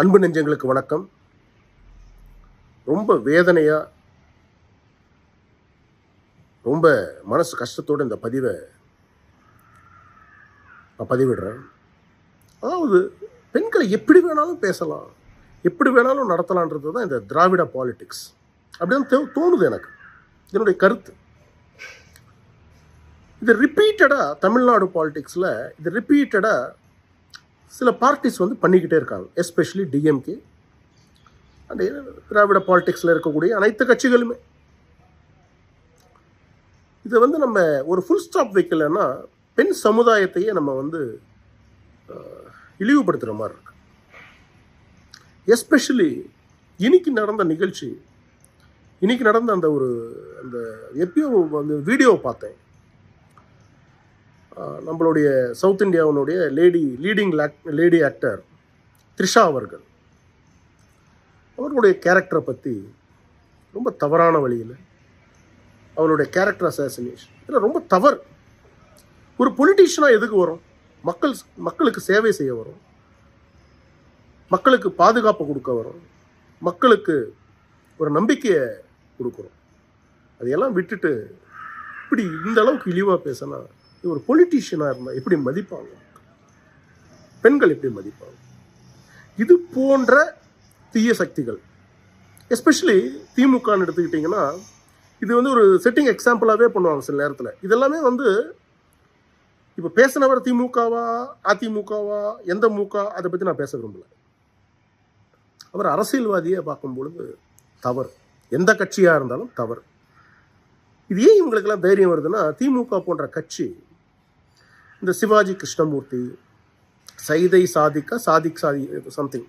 அன்பு நெஞ்சங்களுக்கு வணக்கம். ரொம்ப வேதனையாக ரொம்ப மனசு கஷ்டத்தோட இந்த பதிவை நான் பதிவிடுறேன். அதாவது பெண்களை எப்படி வேணாலும் பேசலாம் எப்படி வேணாலும் நடத்தலான்றது தான் இந்த திராவிட பாலிட்டிக்ஸ் அப்படின்னு தோணுது எனக்கு. என்னுடைய கருத்து. இது ரிப்பீட்டடாக தமிழ்நாடு பாலிட்டிக்ஸில் இது ரிப்பீட்டடாக சில பார்ட்டிஸ் வந்து பண்ணிக்கிட்டே இருக்காங்க எஸ்பெஷலி டிஎம்கே அண்ட் திராவிட பாலிடிக்ஸில் இருக்கக்கூடிய அனைத்து கட்சிகளுமே. இதை வந்து நம்ம ஒரு ஃபுல் ஸ்டாப் வைக்கலைன்னா பெண் சமுதாயத்தையே நம்ம வந்து இழிவுபடுத்துகிற மாதிரி இருக்கு. எஸ்பெஷலி இன்னைக்கு நடந்த நிகழ்ச்சி இன்னைக்கு நடந்த அந்த ஒரு அந்த எப்பயோ அந்த வீடியோவை பார்த்தேன். நம்மளுடைய சவுத் இந்தியாவினுடைய lady leading lady actor Trisha அவர்கள். அவர்களுடைய கேரக்டரை பற்றி ரொம்ப தவறான வழியில் அவருடைய கேரக்டர் அசாசினேஷன் இதில் ரொம்ப தவறு. ஒரு பொலிட்டீஷியனாக எதுக்கு வரும்? மக்கள் மக்களுக்கு சேவை செய்ய வரும். மக்களுக்கு பாதுகாப்பு கொடுக்க வரும். மக்களுக்கு ஒரு நம்பிக்கையை கொடுக்குறோம். அதையெல்லாம் விட்டுட்டு இப்படி இந்த அளவுக்கு இழிவாக பேசினா ஒரு பொலிட்டீஷியனாக இருந்தால் எப்படி மதிப்பாங்க? பெண்கள் எப்படி மதிப்பாங்க? இது போன்ற தீய சக்திகள் எஸ்பெஷலி திமுகன்னு எடுத்துக்கிட்டிங்கன்னா இது வந்து ஒரு செட்டிங் எக்ஸாம்பிளாகவே பண்ணுவாங்க சில நேரத்தில். இதெல்லாமே வந்து இப்போ பேசினவர் திமுகவா அதிமுகவா எந்த மூக அதை பற்றி நான் பேச விரும்பல. அவர் அரசியல்வாதியை பார்க்கும் பொழுது தவறு. எந்த கட்சியாக இருந்தாலும் தவறு. இது ஏன் இவங்களுக்கெல்லாம் தைரியம் வருதுன்னா திமுக போன்ற கட்சி இந்த சிவாஜி கிருஷ்ணமூர்த்தி சைதை சாதிக்க சாதிக் சாதி சம்திங்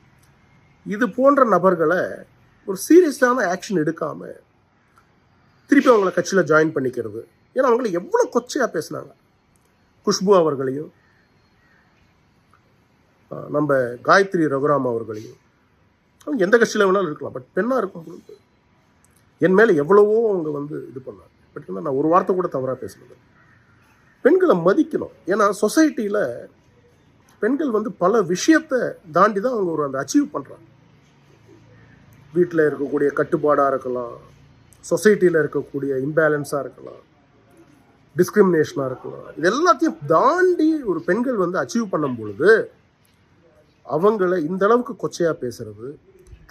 இது போன்ற நபர்களை ஒரு சீரியஸான ஆக்ஷன் எடுக்காம திருப்பி அவங்கள கட்சியில் ஜாயின் பண்ணிக்கிறது. ஏன்னா அவங்கள எவ்வளோ கொச்சையாக பேசுனாங்க. குஷ்பு அவர்களையும் நம்ம காயத்ரி ரகுராம் அவர்களையும். அவங்க எந்த கட்சியில் வேணாலும் இருக்கலாம். பட் பெண்ணாக இருக்கும் பொழுது என் மேலே எவ்வளவோ அவங்க வந்து இது பண்ணாங்க. பட் நான் ஒரு வார்த்தை கூட தவறாக பேசுனது பெண்களை மதிக்கணும். ஏன்னா சொசைட்டியில் பெண்கள் வந்து பல விஷயத்தை தாண்டி தான் அவங்க ஒரு அந்த அச்சீவ் பண்ணுறாங்க வீட்டில் இருக்கக்கூடிய கட்டுப்பாடாக இருக்கலாம் சொசைட்டியில் இருக்கக்கூடிய இம்பேலன்ஸாக இருக்கலாம் டிஸ்கிரிமினேஷனாக இருக்கலாம். இது எல்லாத்தையும் தாண்டி ஒரு பெண்கள் வந்து அச்சீவ் பண்ணும் பொழுது அவங்கள இந்த அளவுக்கு கொச்சையாக பேசுறது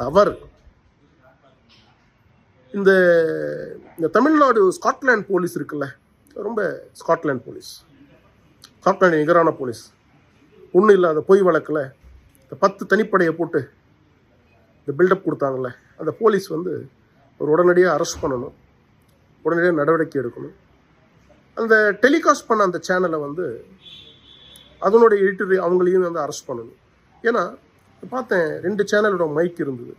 தவறு. இந்த இந்த தமிழ்நாடு ஸ்காட்லாண்ட் போலீஸ் இருக்குல்ல ரொம்ப ஸ்காட்லாண்ட் போலீஸ். ஸ்காட்லாண்டு நிகரான போலீஸ். ஒன்றும் இல்லாத பொய் வழக்கில் இந்த பத்து தனிப்படையை போட்டு இந்த பில்டப் கொடுத்தாங்கல்ல அந்த போலீஸ் வந்து ஒரு உடனடியாக அரெஸ்ட் பண்ணணும். உடனடியாக நடவடிக்கை எடுக்கணும். அந்த டெலிகாஸ்ட் பண்ண அந்த சேனலை வந்து அதனுடைய எடிட்டர் அவங்களையும் வந்து அரெஸ்ட் பண்ணணும். ஏன்னா பார்த்தேன் ரெண்டு சேனலோட மைக் இருந்தது.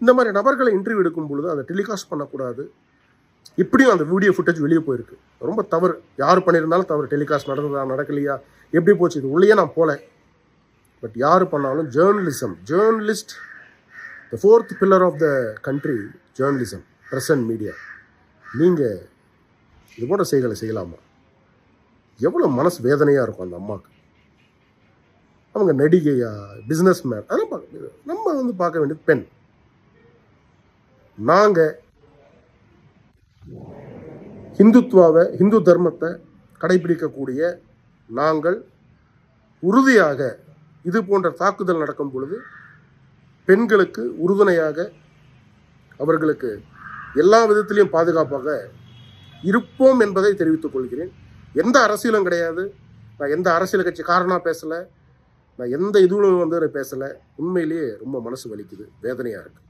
இந்த மாதிரி நபர்களை இன்டர்வியூ எடுக்கும் பொழுது அதை டெலிகாஸ்ட் பண்ணக்கூடாது. இப்படியும் அந்த வீடியோ ஃபுட்டேஜ் வெளியே போயிருக்கு. ரொம்ப தவறு. யார் பண்ணியிருந்தாலும் தவறு. டெலிகாஸ்ட் நடந்ததா நடக்கலையா? எப்படி போச்சு? இது உள்ளேயே நான் போல. பட் யார் பண்ணாலும் journalism journalist the fourth pillar of the country journalism present media நீங்கள் இது போன்ற செய்களை செய்யலாமா? எவ்வளோ மனசு வேதனையாக இருக்கும் அந்த அம்மாவுக்கு அவங்க நடிகையா பிஸ்னஸ் மேன் அதெல்லாம் பார்க்க நம்ம வந்து பார்க்க வேண்டியது பெண். நாங்கள் ஹிந்துத்வாவை ஹிந்து தர்மத்தை கடைபிடிக்கக்கூடிய நாங்கள் உறுதியாக இது போன்ற தாக்குதல் நடக்கும் பொழுது பெண்களுக்கு உறுதுணையாக அவர்களுக்கு எல்லா விதத்திலையும் பாதுகாப்பாக இருப்போம் என்பதை தெரிவித்துக் கொள்கிறேன். எந்த அரசியலும் கிடையாது. நான் எந்த அரசியல் கட்சி காரணமாக பேசலை. நான் எந்த இதுவும் வந்து பேசலை. உண்மையிலேயே ரொம்ப மனசு வலிக்குது. வேதனையாக இருக்குது